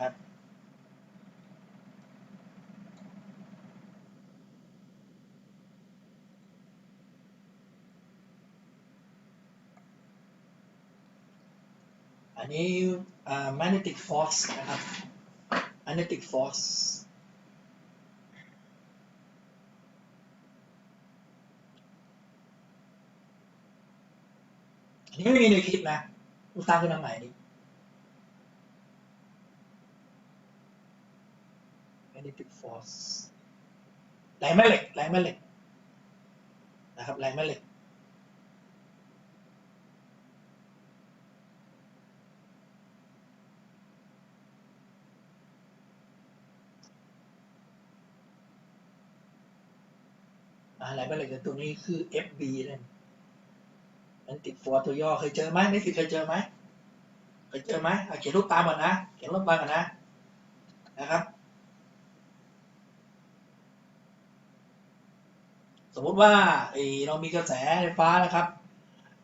นะครับ อันนี้ magnetic force นะครับ magnetic force อันนี้ไม่มีในคลิปนะลูกตามขึ้นทางไหนนี่ magnetic force แรงแม่เหล็กแรงแม่เหล็กนะครับแรงแม่เหล็กอะไรบ้างเลยตัวนี้คือ FB นั่นมันติดฟอร์ตัวย่อเคยเจอไหมนิสิเคยเจอไหมเคยเจอไหมเอาเขียนรูปตามก่อนนะ เขียนรูปตามก่อนนะ นะครับ มมติว่าไอเรามีกระแสไฟฟ้านะครับ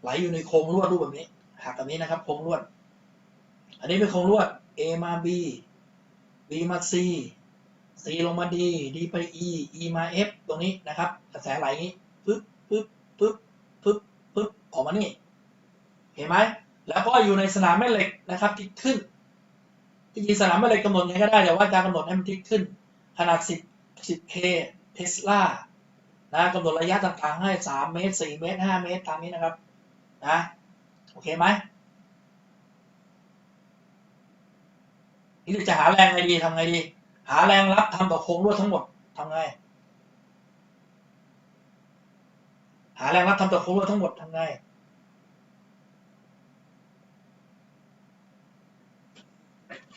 ไหลอยู่ในโครงลวดรูปแบบนี้หักแบบนี้นะครับโครงลวด อันนี้เป็นโครงลวด A มา B B มา C C ลงมา D D ไป E E มา F ตรงนี้นะครับ กระแสไหลงนี้ปึ๊บปึ๊บปึ๊บปึ๊บปึ๊บออกมานี่เห็นไหมแล้วก็อยู่ในสนามแม่เหล็กนะครับทิศขึ้นที่จริงสนามแม่เหล็กกำหนดไงก็ได้แต่ว่าการกำหนดให้มันทิศขึ้นขนาด 10 10 k เทสลา นะกำหนดระยะต่างๆให้3เมตร4เมตร5เมตรตามนี้นะครับนะโอเคไหมนี่จะหาแรงไงดีทำไงดี หาแรงรับทำต่อโครงลวดทั้งหมดทำไง หาแรงรับทำต่อโครงลวดทั้งหมดทำไง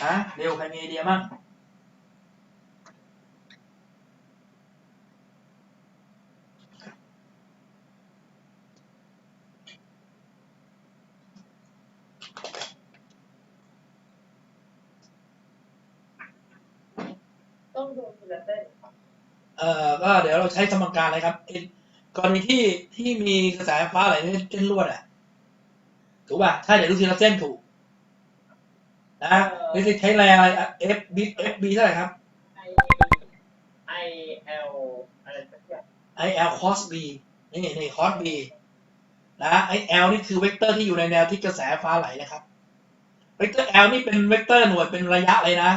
ฮะเร็วใครมีไอเดียมั่งดูทีละเส้นครับ เอ่อก็เดี๋ยวเราใช้สมการอะไรครับเอ็นกรณีที่ที่มีกระแสไฟฟ้าไหลในเส้นลวดอะถูกป่ะถ้าเดี๋ยวดูทีละเส้นถูกนะนี่จะใช้แรงอะไร F B F B เท่าไหร่ครับไอไอเอลอะไรสักอย่าง I L cos B นี่นี่ cos B นะ I L นี่คือเวกเตอร์ที่อยู่ในแนวที่กระแสไฟฟ้าไหลนะครับ เวกเตอร์ L นี่เป็นเวกเตอร์หน่วยเป็นระยะเลยนะ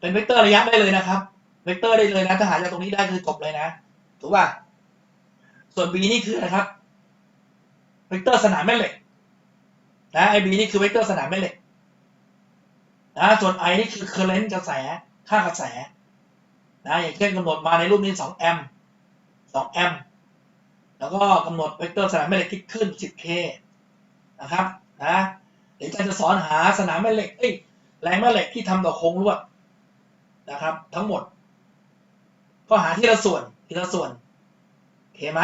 เป็นเวกเตอร์ระยะได้เลยนะครับ เวกเตอร์ได้เลยนะถ้าหาจากตรงนี้ได้คือจบเลยนะ ถูกป่ะ ส่วน B นี่คืออะไรครับ เวกเตอร์สนามแม่เหล็ก นะ I B นี่คือเวกเตอร์สนามแม่เหล็ก นะ ส่วน I นี่คือ current กระแส ค่ากระแส นะ อย่างเช่นกำหนดมาในรูปนี้2แอมป์2แอมป์แล้วก็กำหนดเวกเตอร์สนามแม่เหล็กที่ขึ้น 10K นะครับ นะเดี๋ยวอาจารย์จะสอนหาสนามแม่เหล็ก เอ้ย แรงแม่เหล็กที่ทำต่อโครงลวดนะครับ ทั้งหมด ก็หาที่ละส่วนทีละส่วนโอเคไหม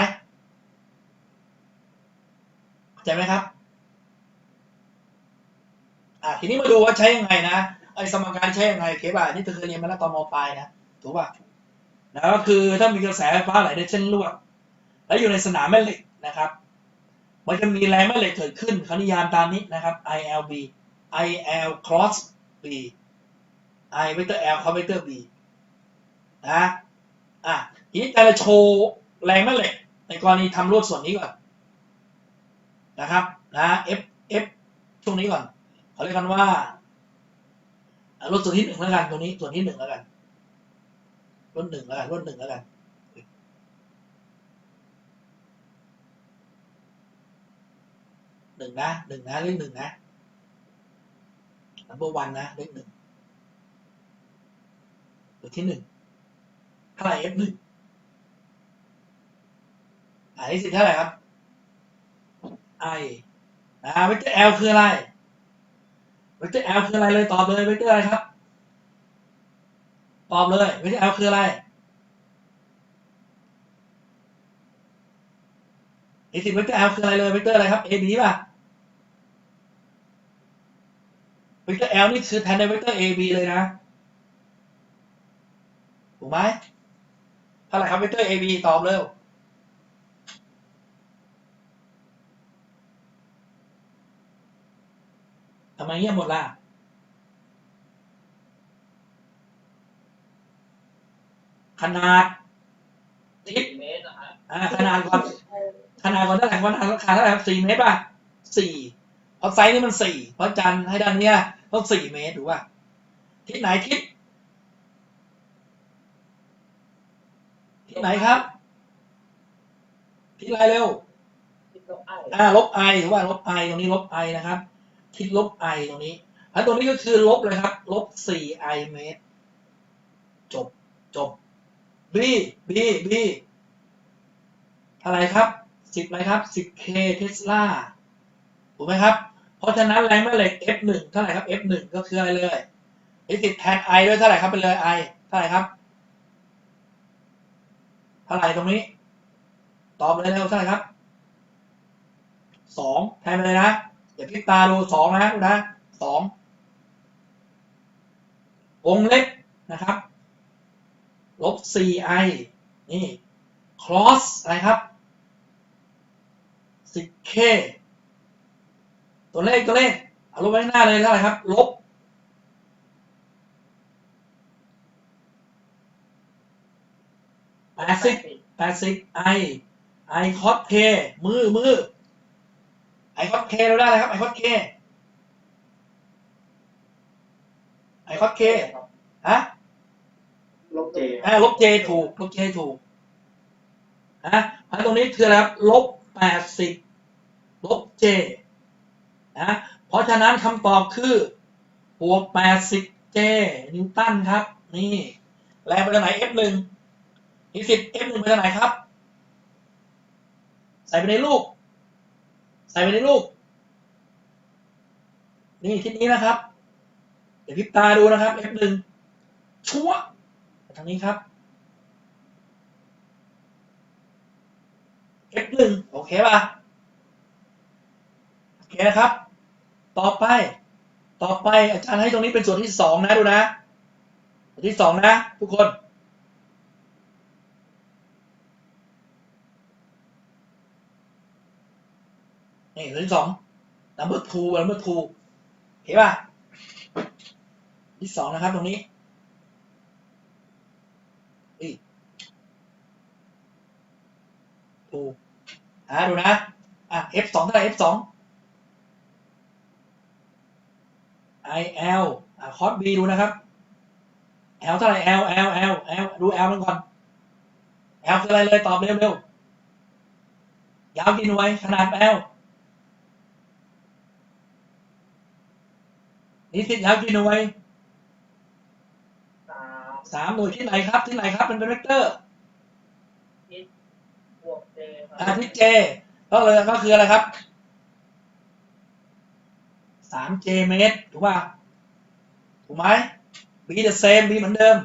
เข้าใจไหมครับอะทีนี้มาดูว่าใช้ยังไงนะไอสมการใช้ยังไงโอเคป่ะนี่เธอเคยเรียนมาแล้วตอนมปลายนะถูกป่ะนะก็คือถ้ามีกระแสไฟฟ้าไหลในเส้นลวดแล้วอยู่ในสนามแม่เหล็กนะครับ มันจะมีแรงแม่เหล็กเกิดขึ้นคณิยามตามนี้นะครับ ILB IL cross B I เวกเตอร์ L cross เวกเตอร์ B นะ อะทีนี้จะโชว์แรงแม่เหล็ก ในกรณีทำลวดส่วนนี้ก่อนนะครับนะ F F ช่วงนี้ก่อนเขาเรียกกันว่าอะลดส่วนที่หนึ่งแล้วกันตัวนี้ส่วนที่หนึ่งแล้วกันลดหนึ่งแล้วกันลดหนึ่งแล้วกันหนึ่งนะหนึ่งนะเลขหนึ่งนะ number one นะเลขหนึ่งตัวที่หนึ่ง เท่าไหร่ f หนึ่งอ่านี่สิเท่าไหร่ครับ i นะเวกเตอร์ l คืออะไร เวกเตอร์ L คืออะไรเลยตอบเลยเวกเตอร์อะไรครับ ตอบเลยเวกเตอร์ L คืออะไรไอสิเวกเตอร์ L คืออะไรเลยเวกเตอร์อะไรครับ A B ป่ะเวกเตอร์ L นี่คือแทนในเวกเตอร์ A B เลยนะ ถูกไหม ท่าไหร่ครับเวกเตอร์ AB ตอบเร็วทำไมเงียบหมดล่ะขนาดทิศอ่าขนาดความขนาดความเท่าไหร่ความขนาดาเท่าไหร่บสี่เมตรป่ะสี่เพราะไซส์นี่มันสี่เพราะจันให้ด้านเนี้ยต้องสี่เมตรถูกป่ะทิศไหนทิศ ทิศไหนครับทิศอะไรเร็วที่ต้องไอ้อ่า ลบไอถือว่าลบไอตรงนี้ลบไอนะครับทิศลบไอตรงนี้อันตรงนี้ก็คือลบเลยครับ ลบสี่ไอเมตร จบ จบ b b b อะไรครับสิบอะไรครับสิบ k เทสลาถูกไหมครับ เพราะฉะนั้นแรงแม่เหล็ก f หนึ่งเท่าไหร่ครับ f หนึ่งก็คืออะไรเลย f ติดแทน i ด้วยเท่าไหร่ครับไปเลย i เท่าไหร่ครับ เท่าไหร่ตรงนี้ ตอบเลยเร็วเท่าไหร่ครับสองแทนไปเลยนะอย่าพลิกตาดูสองนะดูนะสองวงเล็บนะครับลบสี่ไอนี่ cross อะไรครับสิบเคตัวเลขตัวเลขเอาลบไว้หน้าเลยเท่าไหร่ครับ ลบ แปดสิบแปดสิบไอไอคอสเคมือมือไอคอสเคเราได้อะไรครับไอคอสเคไอคอสเคฮะลบเจอ่าลบเจถูกลบเจถูกฮะอันตรงนี้คืออะไรครับลบแปดสิบลบเจนะเพราะฉะนั้นคำตอบคือบวกแปดสิบเจนิวตันครับ นี่แรงไปทางไหน F ห นึ่งนิสิต F หนึ่งไปทางไหนครับ ใส่ไปในลูก ใส่ไปในลูก นี่ทิศนี้นะครับ เดี๋ยวพิบตาดูนะครับ F หนึ่งชัวทางนี้ครับ F หนึ่งโอเคป่ะโอเคนะครับ ต่อไป ต่อไปอาจารย์ให้ตรงนี้เป็นส่วนที่สองนะดูนะส่วนที่สองนะ ทุกคน นี่ส่วนที่สอง number two number two เห็นป่ะที่สองนะครับตรงนี้นี่ถูอ่าดูนะ อะ F สองเท่าไหร่ F สอง I L อะคอส B ดูนะครับ L เท่าไหร่ L L L L ดู L มันก่อน L คืออะไรเลยตอบเร็วๆยาวกี่หน่วยขนาด L นี่สิยาวกี่หน่วยสามสามหน่วยที่ไหนครับ ที่ไหนครับมันเป็นเวกเตอร์ทิศบวกเจคอ่ารับที่ J ก็เลยก็คืออะไรครับสาม J เมตรถูกป่ะถูกไหม B the same B เหมือนเดิม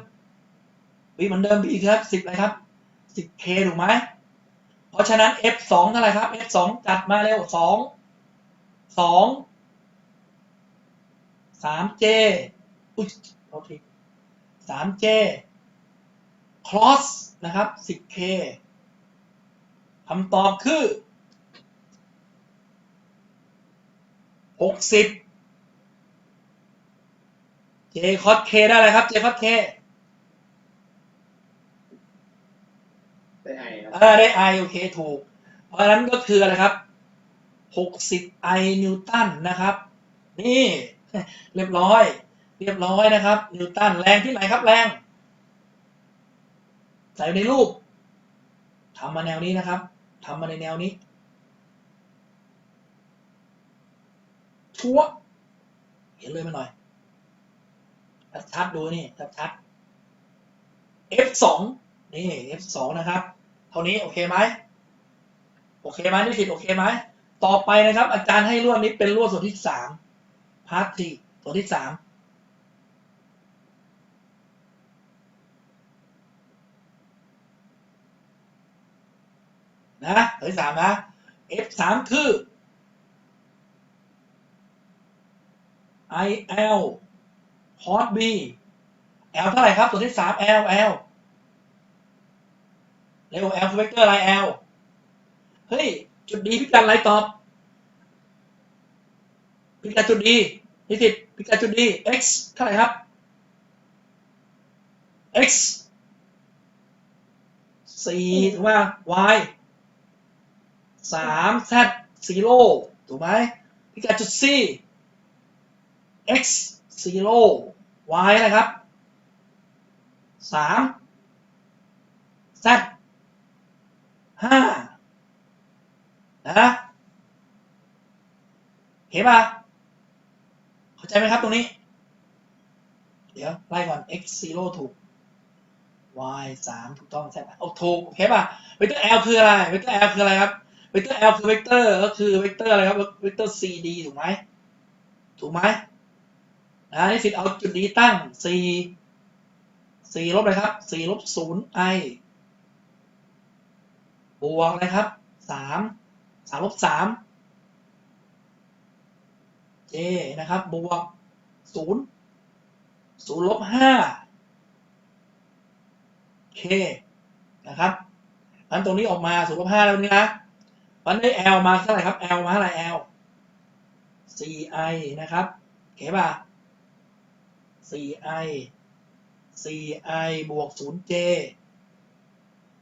B เหมือนเดิม B ครับสิบอะไรครับสิบ K ถูกไหมเพราะฉะนั้น F สองเท่าไหร่ครับ F สองจัดมาเร็วสองสอง สาม J อุ้ยโทษทีสาม J cross นะครับสิบ K คำตอบคือหกสิบ J คอส K ได้เลยครับ J คอส K ได้ไอครับเออได้ I โอเคถูก เพราะฉะนั้นก็คืออะไรครับหกสิบ I นิวตันนะครับ นี่ เรียบร้อย เรียบร้อยนะครับ นิวตันแรงที่ไหนครับแรง ใส่ในรูปทำมาแนวนี้นะครับทำมาในแนวนี้ชัวเห็นเลยมาหน่อยชัดๆดูนี่ชัดๆ F2 นี่ F2 นะครับ เท่านี้โอเคไหมโอเคไหมนิสิตโอเคไหมต่อไปนะครับ อาจารย์ให้ลวดนี้เป็นลวดส่วนที่สาม พาร์ทที่ส่วที่สามนะส่วที่สามนะ F สามคือ I L พอร์ต B L เท่าไหร่ครับส่วที่สาม L L เร็ว L คือเวกเตอร์อะไร L เฮ้ย จุดดีพิกัดอะไรตอบพิกัดจุดดี นิสิตพิกัดจุดดี x เท่าไหร่ครับ x สี่ถูกไหม y สาม z ซีโร่ถูกไหมพิกัดจุด c x ซีโร่ y นะไรครับสาม z ห้านะเห็นป่ะ ใจไหมครับตรงนี้ เดี๋ยวไล่ก่อน x 0ถูก y 3ถูกต้องใช่ป่ะโอ้ถูกโอเคป่ะเวกเตอร์ l คืออะไรเวกเตอร์ l คืออะไรครับเวกเตอร์ l คือเวกเตอร์ก็คือเวกเตอร์อะไรครับเวกเตอร์ cd ถูกไหมถูกไหมนะนี่สิทธิ์เอาจุดนี้ตั้ง c 4ลบเลยครับ4ลบ0 i บวกเลยครับ3 3ลบ3 j นะครับ บวก0 0ลบ5 k นะครับอันตรงนี้ออกมา0ลบ5แล้วนี่นะมันได้ l มาเท่าไหร่ครับ l มาเท่าไหร่ l 4i นะครับโอเคป่ะ 4i 4i บวก 0j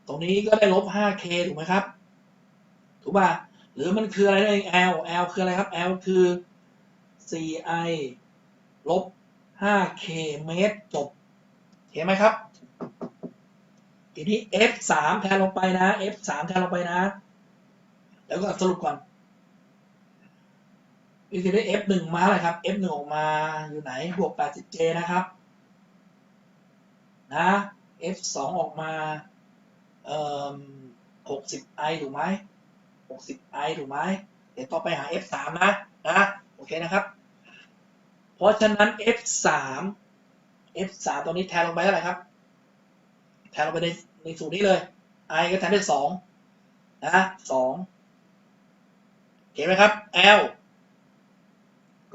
ตรงนี้ก็ได้ลบ 5k ถูกไหมครับ ถูกป่ะ หรือมันคืออะไรนั่นเอง l l คืออะไรครับ l คือ 4i ลบ 5k เมตรจบ เห็นไหมครับ ทีนี้ f 3 แทนลงไปนะ f 3 แทนลงไปนะ แล้วก็สรุปก่อนวิธีได้ f 1 มาอะไรครับ f 1 ออกมาอยู่ไหน บวก 80j นะครับ นะ f 2 ออกมาเอ่อ 60i ถูกไหม 60i ถูกไหม เดี๋ยวต่อไปหา f 3 นะ นะ โอเคนะครับ เพราะฉะนั้น f 3 f 3ตรงนี้แทนลงไปเท่าไหร่ครับ แทนลงไปในในสูตรนี้เลย i ก็แทนด้วยสองนะสองเห็นไหมครับ l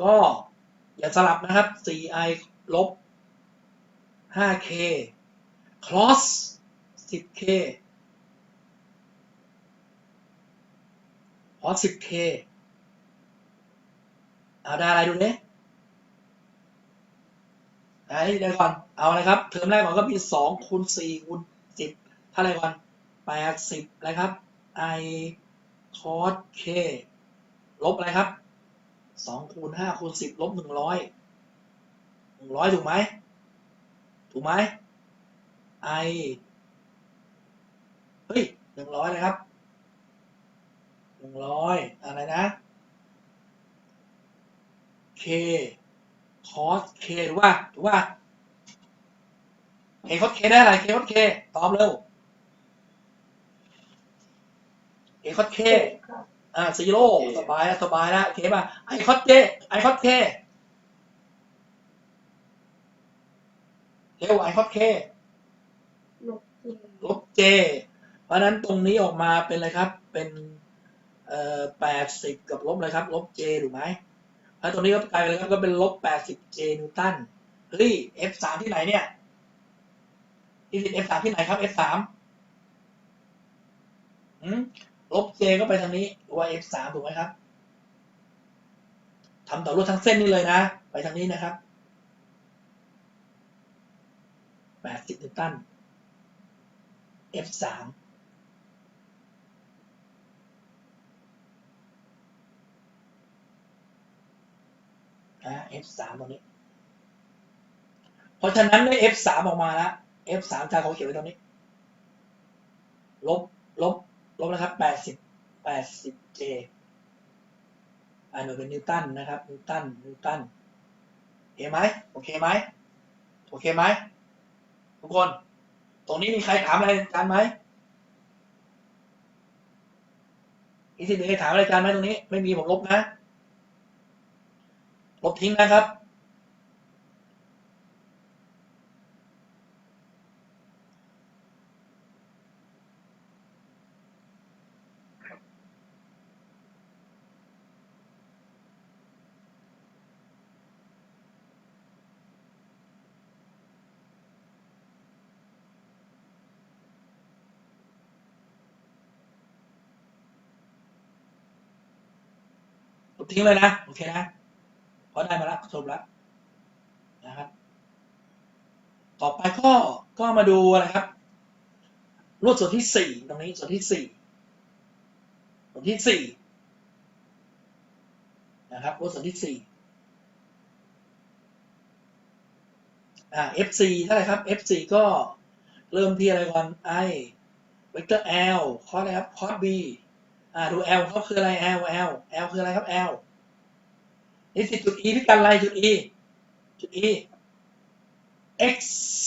ก็อย่าสลับนะครับ 4i ลบ 5k cross 10k cross 10k เอาได้อะไรดูเนี่ย ไอ้เดี๋ยวก่อน เอาอะไรครับ เทอมแรกก่อนก็มีสองคูณสี่คูณสิบเท่าไหร่ก่อนแปดสิบอะไรครับ i cos k ลบอะไรครับสองคูณห้าคูณสิบลบหนึ่งร้อยหนึ่งร้อยถูกไหม ถูกไหม i เฮ้ยหนึ่งร้อยเลยครับหนึ่งร้อยอะไรนะ k cos k ถูกป่ะถูกป่ะ k cos k ได้อะไร k cos k ตอบเร็ว k cos k ครับอ่าซีโร่สบายแล้วสบายแล้วโอเคป่ะ i cos k i cos k เร็ว i cos k ลบเจ็ดลบ j เพราะฉะนั้นตรงนี้ออกมาเป็นอะไรครับ เป็นเอ่อแปดสิบกับลบอะไรครับ ลบ j ถูกไหม แล้วตรงนี้ก็กลายเป็นก็เป็นลบ 80 j นิวตัน เฮ้ย F3 ที่ไหนเนี่ยยี่ดิ F3 ที่ไหนครับ F3 ลบ j ก็ไปทางนี้ว่า F3 ถูกไหมครับทำต่อรูปทั้งเส้นนี้เลยนะ ไปทางนี้นะครับ 80 นิวตัน F3 นะ f สามตรงนี้ เพราะฉะนั้นได้ f สามออกมาแล้ว f สามจาเขาเขียนไว้ตรงนี้ ลบ ลบ ลบนะครับแปดสิบแปดสิบ j อ่าหน่วยเป็นนิวตันนะครับ นิวตัน นิวตันโอเคไหม โอเคไหม โอเคไหม ทุกคน ตรงนี้มีใครถามอะไรอาจารย์ไหมอีสิมีใครถามอะไรอาจารย์ไหมตรงนี้ ไม่มีผมลบนะ ลบทิ้งนะครับ ลบทิ้งเลยนะ โอเคนะ พราะได้มาแล้วสรุปแล้วนะครับ ต่อไปก็ก็มาดูอะครับลวดส่วนที่สี่ตรงนี้ส่วนที่สี่ส่วนที่สี่นะครับลวดส่วนที่สี่อ่า F4 เท่าไหร่ครับ F4 ก็เริ่มที่อะไรก่อน I เวกเตอร์ L คอสอะไรครับคอส B อ่าดู L เขาคืออะไร L L L คืออะไรครับ L นี่สิจุด E พี่กันอะไรจุด E จุด E x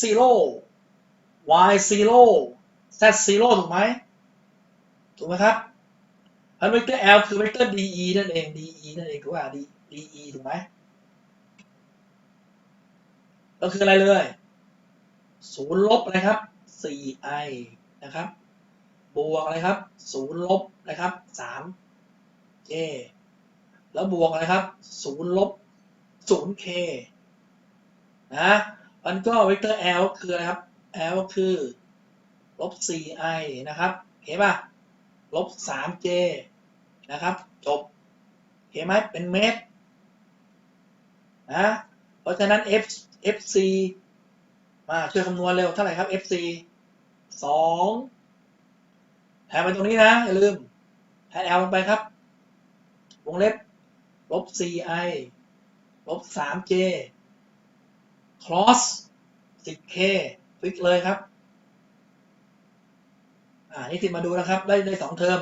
0 y 0 z 0ถูกไหมถูกไหมครับอันเวกเตอร์ L คือเวกเตอร์ DE นั่นเอง DE นั่นเองถูกป่ะ D DE ถูกไหมก็คืออะไรเลยศูนย์ลบอะไรครับ 4i นะครับ บวกอะไรครับศูนย์ลบนะครับ 3j แล้วบวกอะไรครับศูนย์ลบ 0k นะมันก็เวกเตอร์ L คืออะไรครับ L คือลบ 4i นะครับเห็นป่ะลบ 3j นะครับ จบเห็นไหมเป็นเมตรนะเพราะฉะนั้น f fc มาช่วยคำนวณเร็วเท่าไหร่ครับ fc 2แทนไปตรงนี้นะ อย่าลืมแทน L ลงไปครับ วงเล็บ ลบ 4i ลบ 3j cross 10k ฟิกเลยครับ อ่า นี่ติดมาดูนะครับ ได้ได้สองเทอม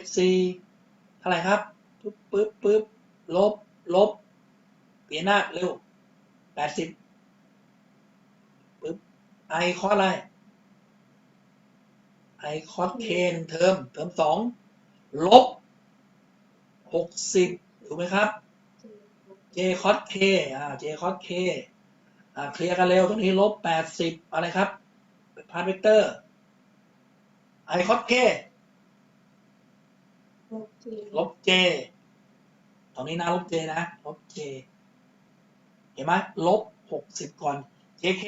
fc เท่าไหร่ครับ ปึ๊บปึ๊บปึ๊บลบ ลบ เปลี่ยนหน้าเร็วแปดสิบปึ๊บ i คอสอะไร i คอส k หนึ่งเทอม เทอมสอง ลบ หกสิบถูกไหมครับ j คอส k อ่า j คอส k อ่าเคลียร์กันเร็วตรงนี้ลบแปดสิบอะไรครับพาร์ทเวกเตอร์ i คอส k ลบ j ตรงนี้นะลบ j นะ ลบ j เห็นไหมลบหกสิบก่อน jk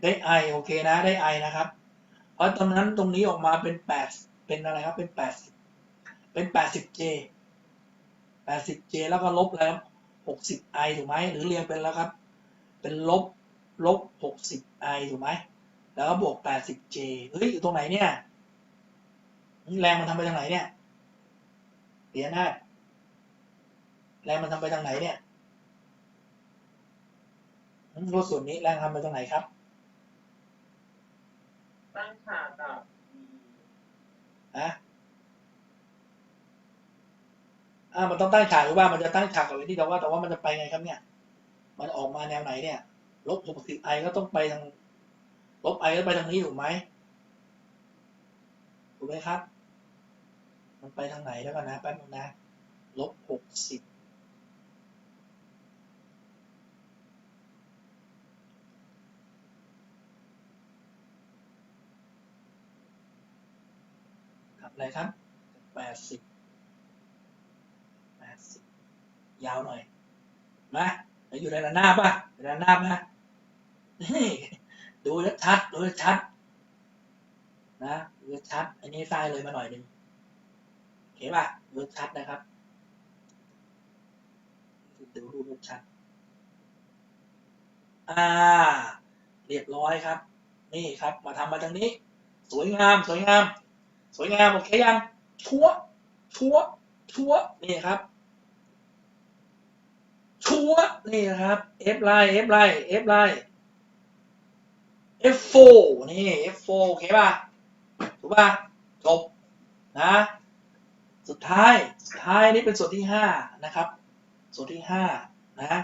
ได้ i โอเคนะ ได้ i นะครับ เพราะตรงนั้นตรงนี้ออกมาเป็นแปดเป็นอะไรครับ เป็นแปดเป็นแปดสิบ j แปดสิบ j แล้วก็ลบแล้วหกสิบ i ถูกไหมหรือเรียงเป็นแล้วครับ เป็นลบลบหกสิบ i ถูกไหมแล้วก็บวกแปดสิบ j เฮ้ยอยู่ตรงไหนเนี่ยแรงมันทำไปทางไหนเนี่ยเดี๋ยวนะแรงมันทำไปทางไหนเนี่ยรถส่วนนี้แรงทำไปตรงไหนครับตั้งฉากกับอะ อ่ามันต้องตั้งฉากหรือว่ามันจะตั้งฉากกับไอ้ที่เราว่าแต่ว่ามันจะไปไงครับเนี่ย มันออกมาแนวไหนเนี่ยลบหกสิบไอก็ต้องไปทางลบไอก็ไปทางนี้ถูกไหมถูกไหมครับ มันไปทางไหนแล้วกันนะแป๊บนึงนะลบหกสิบกับอะไรครับแปดสิบแปดสิบ ยาวหน่อยมาแล้วอยู่ในระนาบป่ะระนาบนะนี่ดูชัดดูแล้วชัด นะดูชัด อันนี้ใต้เลยมาหน่อยหนึ่งโอเคป่ะดูชัดนะครับดูรูปชัด อ่า เรียบร้อยครับ นี่ครับ มาทำมาทางนี้ สวยงาม สวยงาม สวยงาม โอเคยัง ชัวชัวชัวนี่ครับ ชัวนี่นะครับ F ไลน์ F ไลน์ F ไลน์ F4 นี่ F4 โอเคป่ะถูกป่ะจบนะ สุดท้ายสุดท้ายนี่เป็นส่วนที่ห้านะครับ ส่วนที่ห้านะ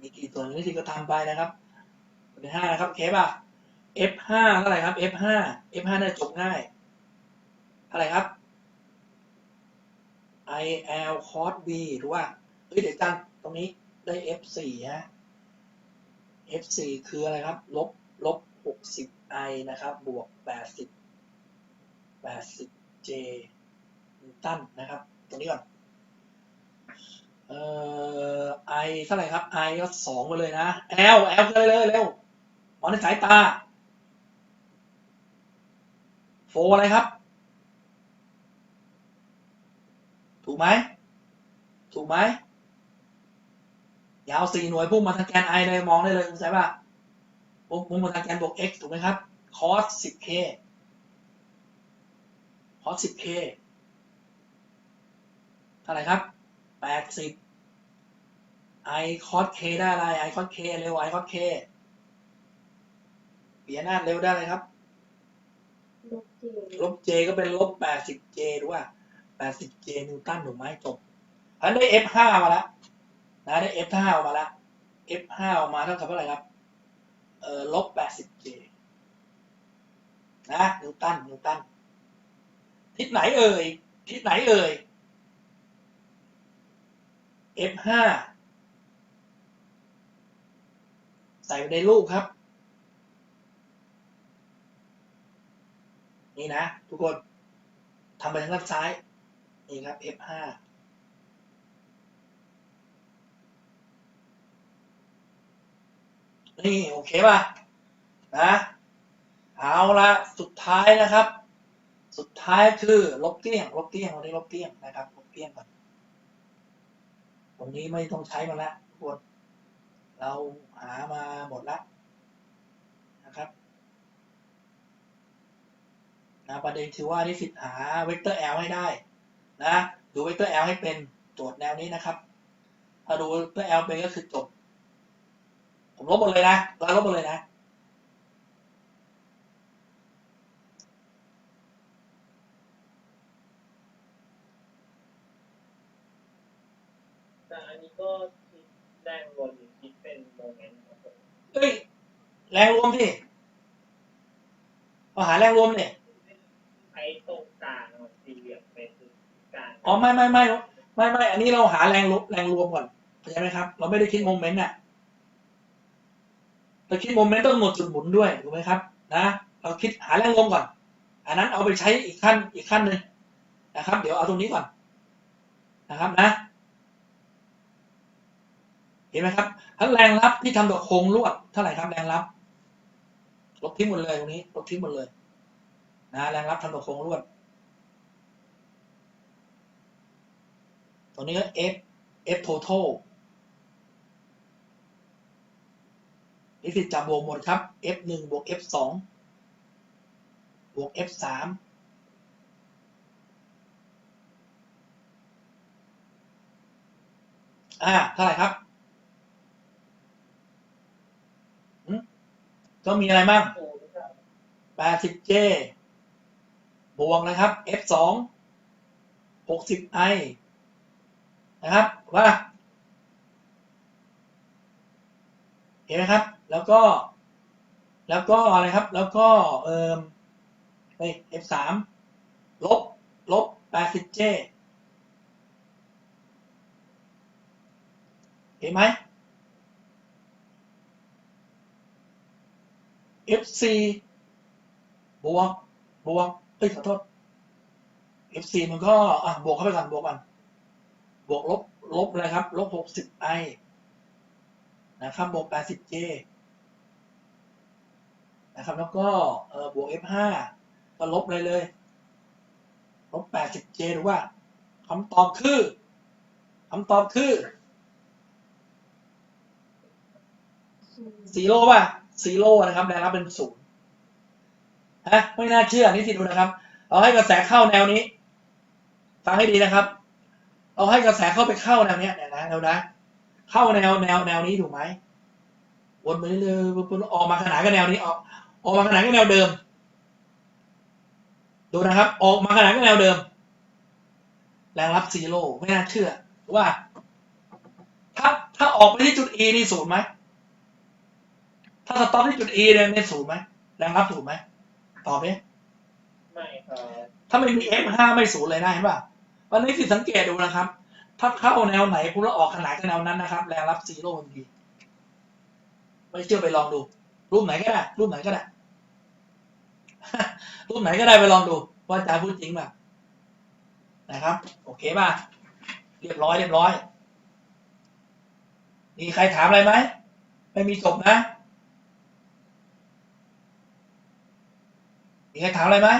มีกี่ส่วนนี้ที่ก็ทำไปนะครับ ส่วนที่ห้านะครับโอเคป่ะ F5 เท่าไหร่ครับ F5 F5 น่าจบง่ายเท่าไหร่ครับ IL cos B ถูกป่ะเฮ้ยเดี๋ยวจังตรงนี้ได้ F4 ฮะ F4 คืออะไรครับ ลบ ลบ 60 I นะครับ บวก 80 80 J นิวตันนะครับ ตรงนี้ก่อน เอ่อ I เท่าไหร่ครับ I ก็สองไปเลยนะ L L เลยเลยเร็วมองในสายตา โฟอะไรครับ ถูกไหมถูกไหมยาวสี่หน่วยพุ่งมาทางแกน i เลยมองได้เลยคุณปะยว่พุ่งมาทางแกนบวก x ถูกไหมครับ cos 10k cos 10k เท่าไหร่ครับ 80 i cos k ได้อะไร i cos k เร็ว i cos k เปลี่ยนหน้าเร็วได้เลยครับ ลบ j ก็เป็นลบ 80j ดูว่า 80จนิวตันถูกไหมจบอันได้ F5 มาแล้วนะได้ F5 มาแล้ว F5 มาเท่ากับเท่าไหร่ครับเอ่อลบ 80 j นะนิวตันนิวตันทิศไหนเอ่ยทิศไหนเอ่ย F5 ใส่ในรูปครับ นี่นะ ทุกคนทำไปทางด้านซ้าย นี่ครับ F5 นี่โอเคป่ะนะเอาละสุดท้ายนะครับ สุดท้ายคือลบเตี้ยง ลบเตี้ยงวันนี้ลบเตี้ยงนะครับ ลบเตี้ยงก่อนตรงนี้ไม่ต้องใช้มันละทุกคนเราหามาหมดละนะครับนะประเด็นคือว่านิสิตหาเวกเตอร์ L ให้ได้ นะดูเวกเตอร์ L ให้เป็นโจทย์แนวนี้นะครับ ถ้าดูเวกเตอร์ L เป็นก็คือจบ ผมลบหมดเลยนะเราลบหมดเลยนะ แต่อันนี้ก็คิดแรงลมหรือคิดเป็นโมเมนต์ครับผมเอ้ยแรงรวมที่เราหาแรงรวมเนี่ย ใช้ตรงกลางของสี่เหลี่ยมเป็นศูนย์กลาง อ๋อไม่ไม่ไม่ไม่ไม่อันนี้เราหาแรงรแรงรวมก่อนเข้าใจไหมครับ เราไม่ได้คิดโมเมนต์อะเราคิดโมเมนต์ต้องหมดจุดหมุนด้วยถูกไหมครับนะเราคิดหาแรงรวมก่อน อันนั้นเอาไปใช้อีกขั้นอีกขั้นหนึ่งนะครับ เดี๋ยวเอาตรงนี้ก่อนนะครับนะ เห็นไหมครับทั้งแรงรับที่ทำกับโครงลวดเท่าไหร่ครับแรงรับลบทิ้งหมดเลยตรงนี้ลบทิ้งหมดเลยนะแรงรับทำกับโครงลวด ตัวนี้ก็ F F total นิสิตจับบวกหมดครับ F หนึ่งบวก F สองบวก F สามอ่า เท่าไหร่ครับก็มีอะไรบ้างศูนย์ครับ 80J บวกนะครับ F สอง 60I นะครับว่าเห็นไหมครับ แล้วก็ แล้วก็อะไรครับ แล้วก็เอ่อเฮ้ย F สามลบ ลบ 80J เห็นไหม FC บวก บวก เอ้ย ขอโทษ FC มันก็ อะ บวกเข้าไปก่อนบวกกัน วกลบลบอะไรครับลบ 60i นะครับบวก 80j นะครับแล้วก็บวก f5 ก็ลบเลยเลยลบ 80j หรือว่าคำตอบคือคำตอบคือศูนย์ซีโร่ป่ะซีโร่นะครับแรงรับเป็นศูนย์ฮะไม่น่าเชื่อนี่สิดูนะครับ เราให้กระแสเข้าแนวนี้ ฟังให้ดีนะครับ เราให้กระแสเข้าไปเข้าแนวเนี้ยเนี่ยนะแนวนะเข้าแนวแนวแนวนี้ถูกไหมวนไปเรื่อยๆออกมาขนาดกับแนวนี้ออกออกมาขนาดกับแนวเดิม ดูนะครับ ออกมาขนาดกับแนวเดิม แรงรับซีโร่ไม่น่าเชื่อว่า ถ้าถ้าออกไปที่จุด E นี่ศูนย์ไหมถ้าสต็อปที่จุด E เนี่ยในศูนย์ไหมแรงรับศูนย์ไหมตอบไหมไม่ครับถ้าไม่มี F5 ไม่ศูนย์เลยนะเห็นป่ะ วันนี้สิสังเกตดูนะครับ ถ้าเข้าแนวไหนคุณแล้วออกขนาดกับแนวนั้นนะครับ แรงรับซีโร่ทันทีไม่เชื่อไปลองดู รูปไหนก็ได้ รูปไหนก็ได้ รูปไหนก็ได้ไปลองดู ว่าอาจารย์พูดจริงป่ะนะครับ โอเคป่ะ เรียบร้อยเรียบร้อย มีใครถามอะไรไหม ไม่มีจบนะ มีใครถามอะไรไหม